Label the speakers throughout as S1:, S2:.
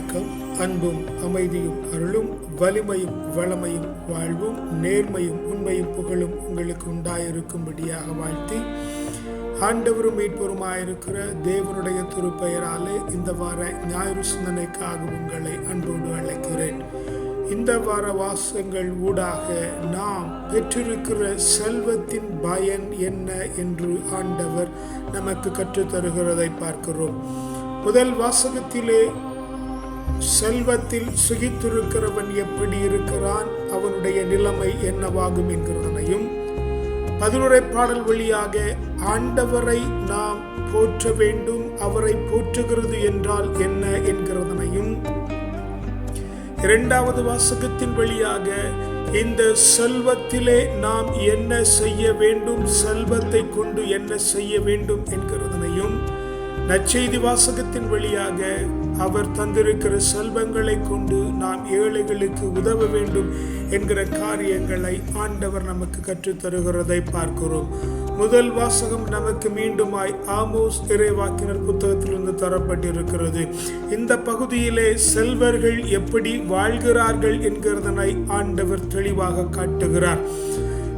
S1: வணக்கம். அன்பும் அமைதியும் அருளும் வலிமையும் வளமையும் வாழ்வும் நேர்மையும் உண்மையும் புகழும் உங்களுக்கு உண்டாயிருக்கும்படியாக வாழ்த்தி ஆண்டவரும் மீட்பருமாயிருக்கிற தேவனுடைய திருப்பெயராலே இந்த வார ஞாயிறு சிந்தனைக்காக உங்களை அன்போடு அழைக்கிறேன். இந்த வார வாசங்கள் ஊடாக நாம் பெற்றிருக்கிற செல்வத்தின் பயன் என்ன என்று ஆண்டவர் நமக்கு கற்றுத்தருகிறதை பார்க்கிறோம். முதல் வாசகத்திலே செல்வத்தில் சுகித்திருக்கிறவன் எப்படி இருக்கிறான்? அவனுடைய நிலைமை என்னவாகும் என்கிறதனையும் பதிலுரை பாடல் வழியாக ஆண்டவரை நாம் போற்ற வேண்டும் அவரை போற்றுகிறது என்றால் என்ன என்கிறதனையும் இரண்டாவது வாசகத்தின் வழியாக இந்த செல்வத்திலே நாம் என்ன செய்ய வேண்டும் செல்வத்தை கொண்டு என்ன செய்ய வேண்டும் என்கிறதனையும் நற்செய்தி வாசகத்தின் வழியாக அவர் தந்திருக்கிற செல்வங்களை கொண்டு நாம் ஏழைகளுக்கு உதவ வேண்டும் என்கிற காரியங்களை ஆண்டவர் நமக்கு கற்றுத் தருகிறதை பார்க்கிறோம். முதல் வாசகம் நமக்கு மீண்டுமாய் ஆமோஸ் இறைவாக்கினர் புத்தகத்திலிருந்து தரப்பட்டிருக்கிறது. இந்த பகுதியிலே செல்வர்கள் எப்படி வாழ்கிறார்கள் என்கிறதனை ஆண்டவர் தெளிவாக காட்டுகிறார்.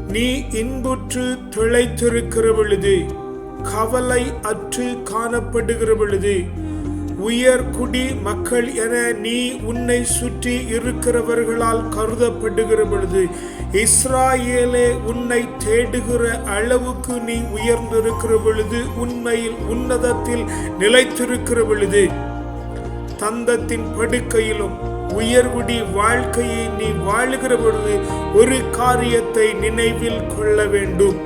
S1: நீ இன்புற்று திளைத்திருக்கிற பொழுது கவலை அற்று காணப்படுகிற பொழுது உயர் குடி மக்கள் என நீ உன்னை சுற்றி இருக்கிறவர்களால் கருதப்படுகிற பொழுது இஸ்ராயேலே உன்னை தேடுகிற அளவுக்கு நீ உயர்ந்திருக்கிற பொழுது உண்மையில் உன்னதத்தில் நிலைத்திருக்கிற பொழுது தந்தத்தின் படுக்கையிலும் உயர்குடி வாழ்க்கையை நீ வாழுகிற பொழுது ஒரு காரியத்தை நினைவில் கொள்ள வேண்டும்.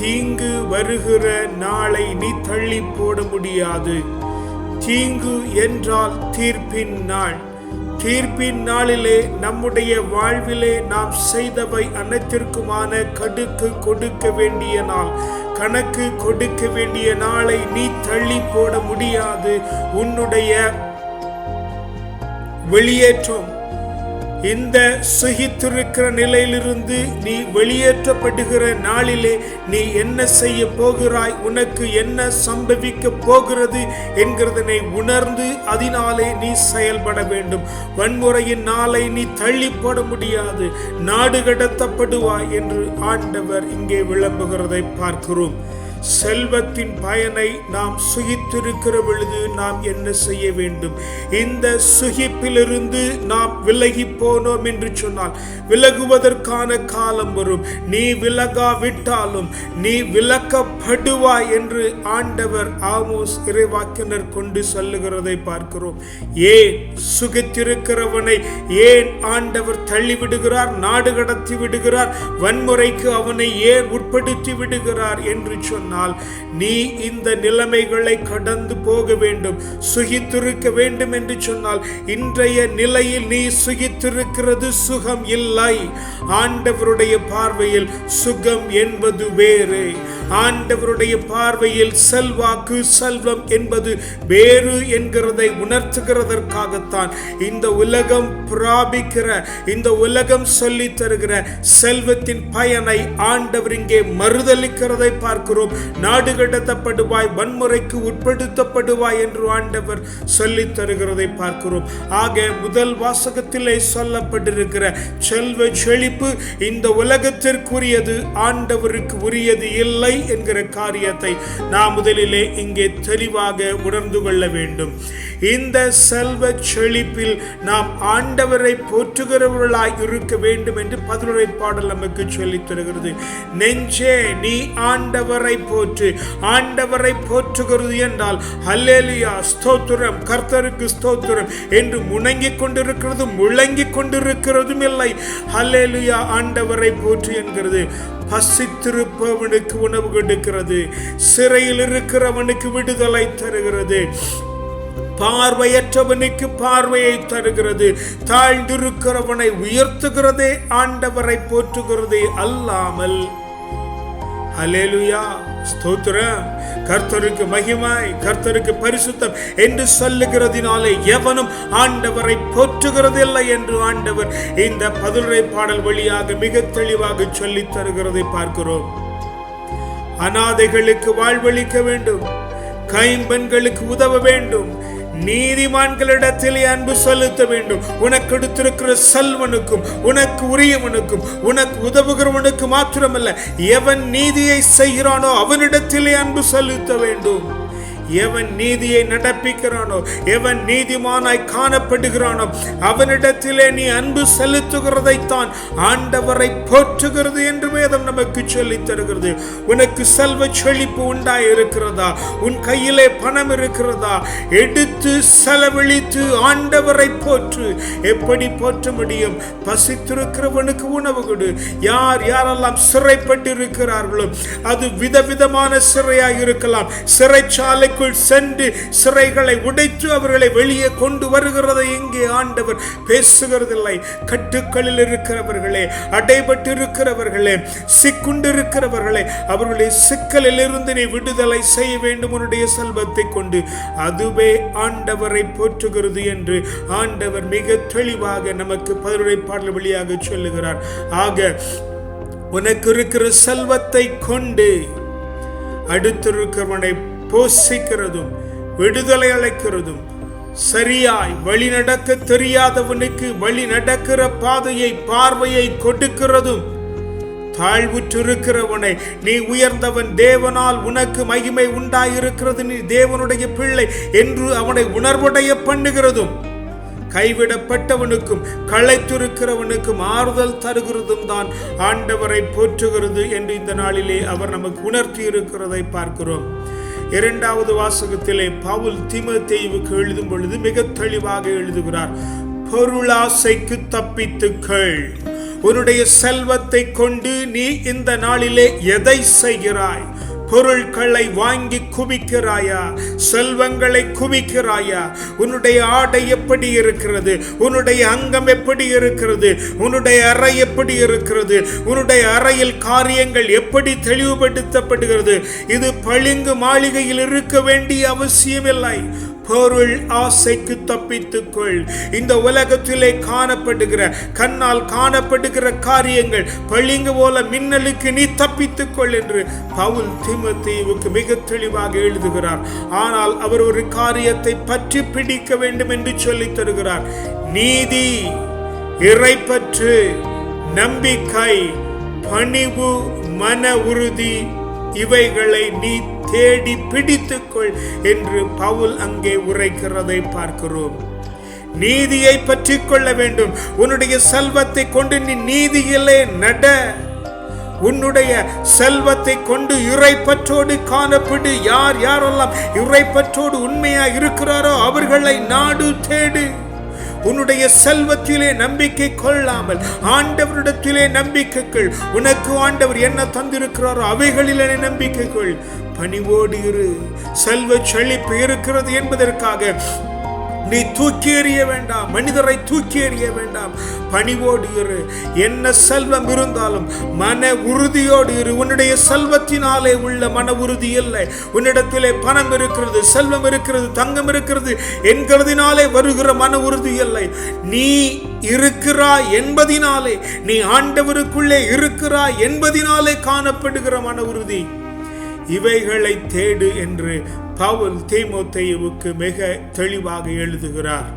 S1: தீங்கு வருகிற நாளை நீ தள்ளி போட முடியாது. தீங்கு என்றால் தீர்ப்பின் நாள். தீர்ப்பின் நாளிலே நம்முடைய வாழ்விலே நாம் செய்தவை அனைத்திற்குமான கடுக்கு கொடுக்க வேண்டிய நாள். கணக்கு கொடுக்க வேண்டிய நாளை நீ தள்ளி போட முடியாது. உன்னுடைய வெளியேற்றம் இந்த சுகித்திருக்கிற நிலையிலிருந்து நீ வெளியேற்றப்படுகிற நாளிலே நீ என்ன செய்ய போகிறாய்? உனக்கு என்ன சம்பவிக்க போகிறது என்கிறதனை உணர்ந்து அதனாலே நீ செயல்பட வேண்டும். வன்முறையின் நாளை நீ தள்ளி போட முடியாது. நாடு கடத்தப்படுவாய் என்று ஆண்டவர் இங்கே விளம்புகிறதை பார்க்கிறோம். செல்வத்தின் பயனை நாம் சுகித்திருக்கிற பொழுது நாம் என்ன செய்ய வேண்டும்? இந்த சுகிப்பிலிருந்து நாம் விலகி போனோம் என்று சொன்னால் விலகுவதற்கான காலம் வரும். நீ விலகாவிட்டாலும் நீ விலக்கப்படுவாய் என்று ஆண்டவர் ஆமோஸ் இறைவாக்கினர் கொண்டு சொல்லுகிறதை பார்க்கிறோம். ஏன் சுகித்திருக்கிறவனை ஏன் ஆண்டவர் தள்ளிவிடுகிறார் நாடு கடத்தி விடுகிறார் வன்முறைக்கு அவனை ஏன் உட்படுத்தி விடுகிறார் என்று சொன்னார் சொன்னால் நீ இந்த நிலைமைகளை கடந்து போக வேண்டும் சுகித்திருக்க வேண்டும் என்று சொன்னால் இன்றைய நிலையில் நீ சுகித்திருக்கிறது சுகம் இல்லை. ஆண்டவருடைய பார்வையில் சுகம் என்பது வேறு. ஆண்டவருடைய பார்வையில் செல்வாக்கு செல்வம் என்பது வேறு என்கிறதை உணர்த்துகிறதற்காகத்தான் இந்த உலகம் பிராபிக்கிற இந்த உலகம் சொல்லி தருகிற செல்வத்தின் பயனை ஆண்டவர் இங்கே மறுதளிக்கிறதை பார்க்கிறோம். நாடு கடத்தப்படுவாய் வன்முறைக்கு உட்படுத்தப்படுவாய் என்று ஆண்டவர் சொல்லி தருகிறதை பார்க்கிறோம். ஆக முதல் வாசகத்திலே சொல்லப்பட்டிருக்கிற செல்வ செழிப்பு இந்த உலகத்திற்குரியது ஆண்டவருக்கு உரியது இல்லை. என்கிற காரியத்தை நாம் முதலிலே இங்கே தெளிவாக உணர்ந்து கொள்ள வேண்டும். இந்த செல்வ செழிப்பில் நாம் ஆண்டவரை போற்றுகிறவர்களாய் இருக்க வேண்டும் என்று பதிலுரை பாடல் நமக்கு சொல்லித் தருகிறது. நெஞ்சே நீ ஆண்டவரை போற்று. ஆண்டவரை போற்றுகிறது என்றால் ஹல்லேலியா ஸ்தோத்திரம். கர்த்தருக்கு ஸ்தோத்திரம். என்று முணங்கிக் கொண்டிருக்கிறதும் முழங்கிக் கொண்டிருக்கிறதும் இல்லை. ஹல்லேலியா ஆண்டவரை போற்று என்கிறது. பசித்திருப்பவனுக்கு உணவு கொடுக்கிறது. சிறையில் இருக்கிறவனுக்கு விடுதலை தருகிறது. பார்வையற்றவனுக்கு பார்வையை தருகிறது. தாழ்ந்திருக்கிறவனை உயர்த்துகிறதே ஆண்டவரை போற்றுகிறதே அல்லாமல். அலேலுயா ஸ்தோத்திரம். கர்த்தருக்கு மகிமாய் கர்த்தருக்கு பரிசுத்தம் என்று சொல்லுகிறதினாலே எவனும் ஆண்டவரை போற்றுகிறதில்லை என்று ஆண்டவர் இந்த பதிலுரை பாடல் வழியாக மிக தெளிவாக சொல்லித் தருகிறதை பார்க்கிறோம். அனாதைகளுக்கு வாழ்வளிக்க வேண்டும். கைம்பெண்களுக்கு உதவ வேண்டும். நீதிமான்களிடத்திலே அன்பு செலுத்த வேண்டும். உனக்கு எடுத்திருக்கிற செல்வனுக்கும் உனக்கு உரியவனுக்கும் உனக்கு உதவுகிறவனுக்கு மாத்திரமல்ல எவன் நீதியை செய்கிறானோ அவனிடத்திலே அன்பு செலுத்த வேண்டும். எவன் நீதியை நடப்பிக்கிறானோ எவன் நீதிமானாய் காணப்படுகிறானோ அவனிடத்திலே நீ அன்பு செலுத்துகிறதைத்தான் ஆண்டவரை போற்றுகிறது என்று வேதம் நமக்கு சொல்லித் தருகிறது. உனக்கு செல்வ செழிப்பு உண்டாய் இருக்கிறதா உன் கையிலே பணம் இருக்கிறதா? எடுத்து செலவழித்து ஆண்டவரை போற்று. எப்படி போற்ற முடியும்? பசித்திருக்கிறவனுக்கு உணவு கொடு. யார் யாரெல்லாம் சிறைப்பட்டு இருக்கிறார்களோ அது விதவிதமான சிறையாக இருக்கலாம். சிறைச்சாலைக்குள் சென்று சிறைகளை உடைத்து அவர்களை வெளியே கொண்டு வருகிறதை இங்கே ஆண்டவர் பேசுகிறதில்லை. கட்டுக்களில் இருக்கிறவர்களே அடைபட்டு இருக்கிறவர்களே சிக்குண்டு இருக்கிறவர்களே அவர்களுடைய சிக்கலில் இருந்து நீ விடுதலை செய்ய வேண்டும் உன்னுடைய செல்வத்தை கொண்டு. அதுவே ஆண்டவரை போற்றுகிறது என்று ஆண்டவர் மிக தெளிவாக நமக்கு பதிலுரை பாடல் வழியாக சொல்லுகிறார். ஆக உனக்கு இருக்கிற செல்வத்தை கொண்டு அடுத்திருக்கிறவனை போஷிக்கிறதும் விடுதலை அளிக்கிறதும் சரியாய் வழி நடக்க தெரியாதவனுக்கு வழி நடக்கிற பாதையை பார்வையை கொடுக்கிறதும் தாழ்வுற்றிருக்கிறவனை நீ உயர்ந்தவன் தேவனால் உனக்கு மகிமை உண்டாயிருக்கிறது நீ தேவனுடைய பிள்ளை என்று அவனை உணர்வுடைய பண்ணுகிறதும் கைவிடப்பட்டவனுக்கும் களைத்திருக்கிறவனுக்கும் ஆறுதல் தருகிறதும் தான் ஆண்டவரை போற்றுகிறது என்று இந்த நாளிலே அவர் நமக்கு உணர்த்தி இருக்கிறதை பார்க்கிறோம். இரண்டாவது வாசகத்திலே பவுல் திமத்தேயுவுக்கு எழுதும் பொழுது மிக தெளிவாக எழுதுகிறார் பொருளாசைக்கு தப்பித்துக்கள். உன்னுடைய செல்வத்தை கொண்டு நீ இந்த நாளிலே எதை செய்கிறாய்? பொருட்களை வாங்கி குவிக்கிறாயா? செல்வங்களை குவிக்கிறாயா? உன்னுடைய ஆடை எப்படி இருக்கிறது? உன்னுடைய அங்கம் எப்படி இருக்கிறது? உன்னுடைய அறை எப்படி இருக்கிறது? உன்னுடைய அறையில் காரியங்கள் எப்படி தெளிவுபடுத்தப்படுகிறது? இது பளிங்கு மாளிகையில் இருக்க வேண்டிய அவசியமில்லை. பொருள் ஆசைக்கு தப்பித்துக்கொள். இந்த உலகத்திலே காணப்படுகிற கண்ணால் காணப்படுகிற காரியங்கள் பளிங்கு போல மின்னலுக்கு நீ தப்பித்துக்கொள் என்று பவுல் திமுத்தீவுக்கு மிக தெளிவாக எழுதுகிறார். ஆனால் அவர் ஒரு காரியத்தை பற்றி பிடிக்க வேண்டும் என்று சொல்லித் தருகிறார். நீதி இறைப்பற்று நம்பிக்கை பணிவு மன உறுதி இவைகளை நீ தேடி பிடித்துக்கொள் என்று பவுல் அங்கே உரைக்கிறதை பார்க்கிறோம். நீதியை பற்றி கொள்ள வேண்டும். உன்னுடைய செல்வத்தை கொண்டு நீ நீதியிலே நட. உன்னுடைய செல்வத்தை கொண்டு இறைப்பற்றோடு காணப்படு. யார் யாரெல்லாம் இறைப்பற்றோடு உண்மையா இருக்கிறாரோ அவர்களை நாடு தேடு. உன்னுடைய செல்வத்திலே நம்பிக்கை கொள்ளாமல் ஆண்டவரிடத்திலே நம்பிக்கைகள். உனக்கு ஆண்டவர் என்ன தந்திருக்கிறாரோ அவைகளிலே நம்பிக்கை கொள் பணிவோடு இரு. செல்வ செழிப்பு இருக்கிறது என்பதற்காக நீ தூக்கி எறிய வேண்டாம். மனிதரை தூக்கி எறிய வேண்டாம். பணிவோடு இரு. என்ன செல்வம் இருந்தாலும் மன உறுதியோடு இரு. உன்னுடைய செல்வத்தினாலே உள்ள மன உறுதி இல்லை. உன்னிடத்திலே பணம் இருக்கிறது செல்வம் இருக்கிறது தங்கம் இருக்கிறது என்கிறதினாலே வருகிற மன உறுதி இல்லை. நீ இருக்கிறாய் என்பதினாலே நீ ஆண்டவருக்குள்ளே இருக்கிறாய் என்பதினாலே காணப்படுகிற மன உறுதி. இவைகளை தேடு என்று பவுல் தீமோத்தேயுவுக்கு மிக தெளிவாக எழுதுகிறார்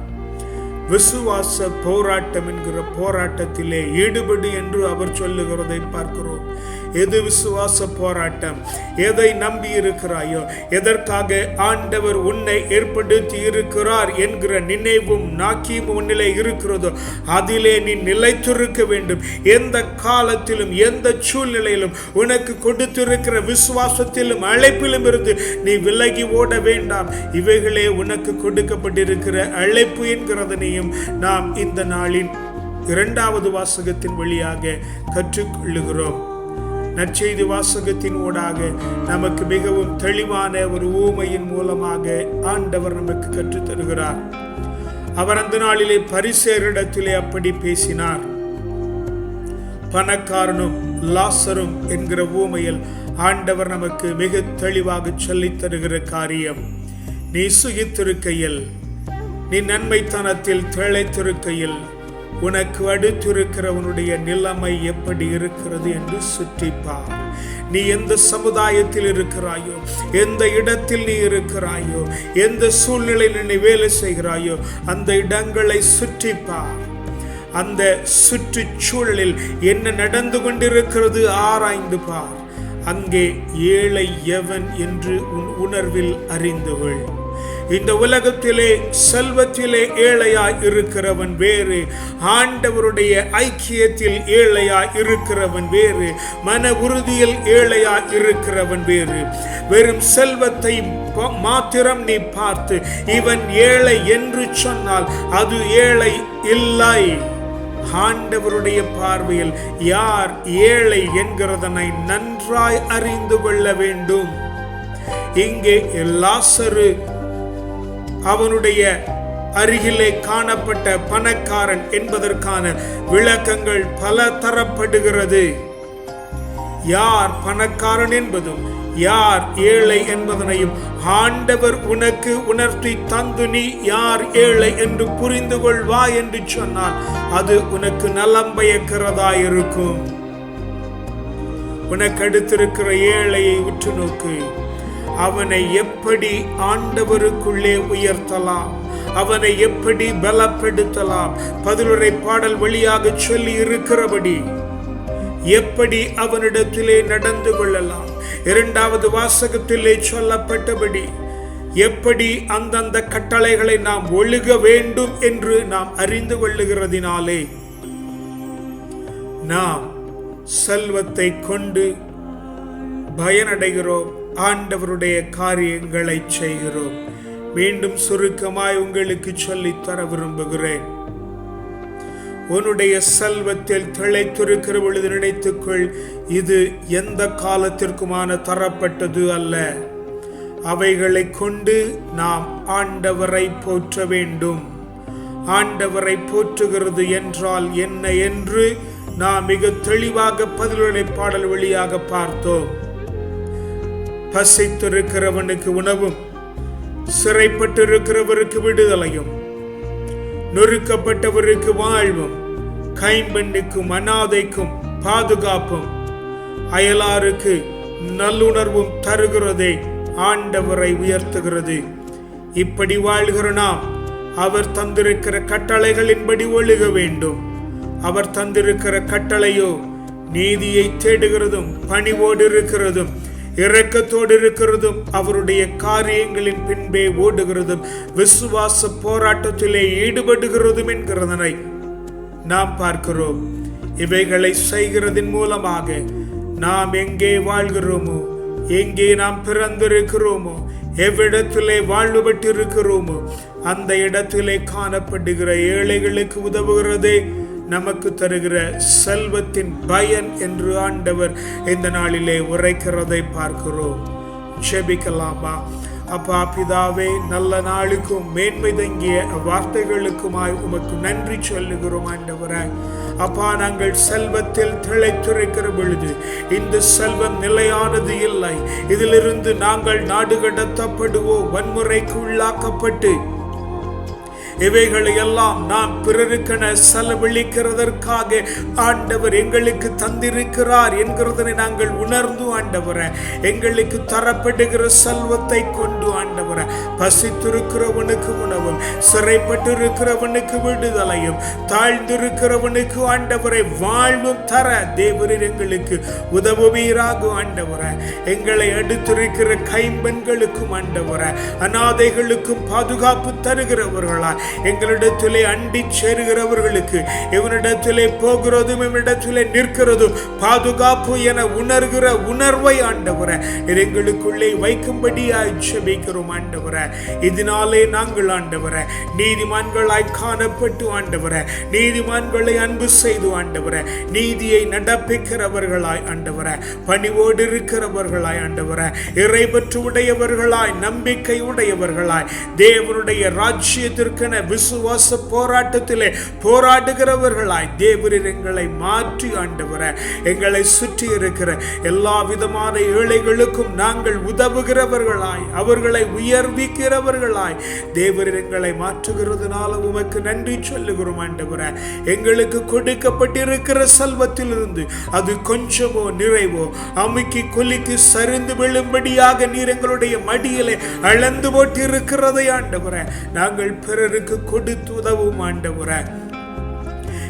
S1: விசுவாச போராட்டம் என்கிற போராட்டத்திலே ஈடுபடு என்று அவர் சொல்லுகிறதை பார்க்கிறோம். எது விசுவாச போராட்டம்? எதை நம்பி இருக்கிறாயோ? எதற்காக ஆண்டவர் உன்னை ஏற்படுத்தி இருக்கிறார் என்கிற நினைவும் நாக்கியும் உன்னிலே இருக்கிறதோ அதிலே நீ நிலைத்திருக்க வேண்டும். எந்த காலத்திலும் எந்த சூழ்நிலையிலும் உனக்கு கொடுத்திருக்கிற விசுவாசத்திலும் அழைப்பிலும் இருந்து நீ விலகி ஓட வேண்டாம். இவைகளே உனக்கு கொடுக்கப்பட்டிருக்கிற அழைப்பு என்கிறதனையும் நாம் இந்த நாளின் இரண்டாவது வாசகத்தின் வழியாக கற்றுக்கொள்ளுகிறோம். நற்செய்தி வாசகத்தின் ஊடாக நமக்கு மிகவும் தெளிவான ஒரு ஊமையின் மூலமாக ஆண்டவர் நமக்கு கற்றுத் தருகிறார் அவர் அந்த நாளிலே பரிசேரிடத்திலே அப்படி பேசினார். பணக்காரனும் லாசரும் என்கிற ஊமையில் ஆண்டவர் நமக்கு மிக தெளிவாக சொல்லித் தருகிற காரியம் நீ சுகித்திருக்கையில் நீ நன்மைத்தனத்தில் திளைத்திருக்கையில் உனக்கு அடுத்திருக்கிறவனுடைய நிலைமை எப்படி இருக்கிறது என்று சுற்றிப்பார். நீ எந்த சமுதாயத்தில் இருக்கிறாயோ எந்த இடத்தில் நீ இருக்கிறாயோ எந்த சூழ்நிலையில் நீ வேலை செய்கிறாயோ அந்த இடங்களை சுற்றிப்பார். அந்த சுற்றுச்சூழலில் என்ன நடந்து கொண்டிருக்கிறது ஆராய்ந்து பார். அங்கே ஏழை எவன் என்று உன் உணர்வில் அறிந்துகொள். இந்த உலகத்திலே செல்வத்திலே ஏழையாய் இருக்கிறவன் வேறு. ஆண்டவருடைய ஐக்கியத்தில் ஏழையாய் இருக்கிறவன் வேறு. மன உறுதியில் ஏழையாய் இருக்கிறவன் வேறு. வெறும் செல்வத்தை மாத்திரம் நீ பார்த்து இவன் ஏழை என்று சொன்னால் அது ஏழை இல்லை. ஆண்டவருடைய பார்வையில் யார் ஏழை என்கிறதனை நன்றாய் அறிந்து கொள்ள வேண்டும். இங்கே லாசரு அவனுடைய அருகிலே காணப்பட்ட பணக்காரன் என்பதற்கான விளக்கங்கள் பல தரப்படுகிறது. யார் பணக்காரன் என்பதும் யார் ஏழை என்பதனையும் ஆண்டவர் உனக்கு உணர்த்தி தந்து நீ யார் ஏழை என்று புரிந்து கொள்வா என்று சொன்னால் அது உனக்கு நலம் பயக்கிறதா இருக்கும். உனக்கு அடுத்திருக்கிற ஏழையை உற்று நோக்கு. அவனை எப்படி ஆண்டவருக்குள்ளே உயர்த்தலாம்? அவனை எப்படி பலப்படுத்தலாம்? பதிலுரை பாடல் வழியாக சொல்லி இருக்கிறபடி எப்படி அவனிடத்திலே நடந்து கொள்ளலாம்? இரண்டாவது வாசகத்திலே சொல்லப்பட்டபடி எப்படி அந்தந்த கட்டளைகளை நாம் ஒழுக வேண்டும் என்று நாம் அறிந்து கொள்ளுகிறதினாலே நாம் செல்வத்தை கொண்டு பயனடைகிறோம். ஆண்டவருடைய காரியங்களை செய்கிறோம். மீண்டும் சுருக்கமாய் உங்களுக்கு சொல்லித் தர விரும்புகிறேன். உன்னுடைய செல்வத்தில் திளைத்திருக்கிற பொழுது நினைத்துக்கொள் இது எந்த காலத்திற்குமான தரப்பட்டது அல்ல. அவைகளை கொண்டு நாம் ஆண்டவரை போற்ற வேண்டும். ஆண்டவரை போற்றுகிறது என்றால் என்ன என்று நாம் மிக தெளிவாக பதிலுரை பாடல் வழியாக பார்த்தோம். பசித்திருக்கிறவனுக்கு உணவும் சிறைப்பட்டிருக்கிறவருக்கு விடுதலையும் நொறுக்கப்பட்டவருக்கு வாழ்வும் கைம்பெண்ணுக்கும் அனாதைக்கும் பாதுகாப்பும் அயலாருக்கு நல்லுணர்வும் தருகிறதே ஆண்டவரை உயர்த்துகிறது. இப்படி வாழ்கிற நாம் அவர் தந்திருக்கிற கட்டளைகளின்படி ஒழுக வேண்டும். அவர் தந்திருக்கிற கட்டளையோ நீதியை தேடுகிறதும் பணிவோடு இருக்கிறதும் இரக்கத்தோடு இருக்கிறதும் அவருடைய காரியங்களின் பின்பே ஓடுகிறதும் விசுவாச போராட்டத்திலே ஈடுபடுகிறதும் என்கிறதனை நாம் பார்க்கிறோம். இவைகளை செய்கிறதன் மூலமாக நாம் எங்கே வாழ்கிறோமோ எங்கே நாம் பிறந்திருக்கிறோமோ எவ்விடத்திலே வாழ்வுபட்டிருக்கிறோமோ அந்த இடத்திலே காணப்படுகிற ஏழைகளுக்கு உதவுகிறதே நமக்கு தருகிற செல்வத்தின் பயன் என்று ஆண்டவர் இந்த நாளிலே உரைக்கிறதை பார்க்கிறோம். ஜெபிக்கலாமா? அப்பா பிதாவே நல்ல நாளுக்கும் மேன்மை தங்கிய வார்த்தைகளுக்குமாய் உமக்கு நன்றி சொல்லுகிறோம் ஆண்டவரே. அப்பா நாங்கள் செல்வத்தில் திளைத்துரைக்கிற பொழுது இந்த செல்வம் நிலையானது இல்லை. இதிலிருந்து நாங்கள் நாடு கடத்தப்படுவோம் வன்முறைக்கு உள்ளாக்கப்பட்டு இவைகளை எல்லாம் நாம் பிறருக்கென செலவழிக்கிறதற்காக ஆண்டவர் எங்களுக்கு தந்திருக்கிறார் என்கிறதனை நாங்கள் உணர்ந்து ஆண்டவரை எங்களுக்கு தரப்படுகிற செல்வத்தை கொண்டு ஆண்டவரை பசித்திருக்கிறவனுக்கு உணவும் சிறைப்பட்டிருக்கிறவனுக்கு விடுதலையும் தாழ்ந்திருக்கிறவனுக்கு ஆண்டவரை வாழ்வும் தர தேவரில் எங்களுக்கு உதவுவீராக ஆண்டவரை. எங்களை அடுத்திருக்கிற கைம்பெண்களுக்கும் ஆண்டவரை அனாதைகளுக்கும் பாதுகாப்பு தருகிறவர்களா எங்களிடத்திலே அண்டி சேருகிறவர்களுக்கு இவனிடத்திலே போகிறதும் இவனிடத்திலே நிற்கிறதும் பாதுகாப்பு என உணர்கிற உணர்வை ஆண்டவர எங்களுக்குள்ளே வைக்கும்படியாய் ஜெபிக்கிறோம் ஆண்டவர. இதனாலே நாங்கள் ஆண்டவர நீதிமான்களாய் காணப்பட்டு ஆண்டவர நீதிமான்களை அன்பு செய்து ஆண்டவர நீதியை நடப்பிக்கிறவர்களாய் ஆண்டவர பணிவோடு இருக்கிறவர்களாய் ஆண்டவர இறைபற்று உடையவர்களாய் நம்பிக்கை உடையவர்களாய் தேவனுடைய ராஜ்யத்திற்கென விசுவாச போராட்டத்திலே போராடுகிறவர்களாய் தேவரீர் எங்களை மாற்றி ஆண்டவர. எங்களை சுற்றி இருக்கிற எல்லா விதமான ஏழைகளுக்கும் நாங்கள் உதவுகிறவர்களாய் அவர்களை உயர்விக்கிறவர்களாய் தேவரீர் எங்களை மாற்றுகிறதுனால உமக்கு நன்றி சொல்லுகிறோம் ஆண்டவர. எங்களுக்கு கொடுக்கப்பட்டிருக்கிற செல்வத்திலிருந்து அது கொஞ்சமோ நிறைவோ அமுக்கி குலுக்கி சரிந்து விழும்படியாக நீர் எங்களுடைய மடியிலே அளந்து போட்டிருக்கிறதை ஆண்டவர. நாங்கள் பிறருக்கு கொடுத்து உதவும் ஆண்டவர.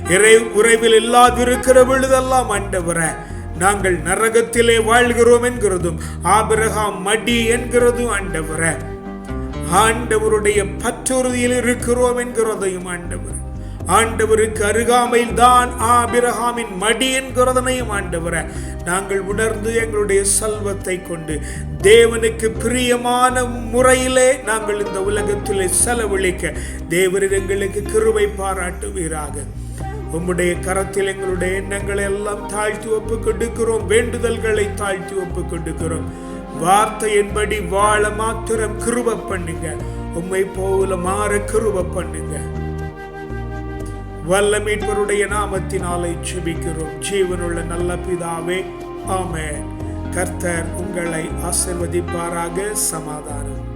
S1: இறை உறவில் இல்லாதிருக்கிற பொழுதெல்லாம் ஆண்டவர நாங்கள் நரகத்திலே வாழ்கிறோம் என்கிறதும் ஆபிரகாம் மடி என்கிறதும் ஆண்டவர. ஆண்டவருடைய பற்றுறுதியில் இருக்கிறோம் என்கிறதையும் ஆண்டவர். ஆண்டவருக்கு அருகாமையில் தான் ஆபிரகாமின் மடி என்கிறதனையும் ஆண்டவர. நாங்கள் உணர்ந்து எங்களுடைய செல்வத்தை கொண்டு தேவனுக்கு பிரியமான முறையிலே நாங்கள் இந்த உலகத்திலே செலவழிக்க தேவரின் எங்களுக்கு கிருவை பாராட்டுவீராக. உம்முடைய கரத்தில் எங்களுடைய எண்ணங்களை எல்லாம் தாழ்த்தி ஒப்பு கொடுக்கிறோம் வேண்டுதல்களை தாழ்த்தி ஒப்பு கொடுக்கிறோம் வார்த்தையின்படி வாழ மாத்திரம் கிருப பண்ணுங்க. உம்மை போல மாற கிருப பண்ணுங்க. வல்ல மீட்பருடைய நாமத்தினாலே செபிக்கிறோம் ஜீவனுள்ள நல்ல பிதாவே ஆமே கர்த்தர் உங்களை ஆசிர்வதிப்பாராக சமாதானம்.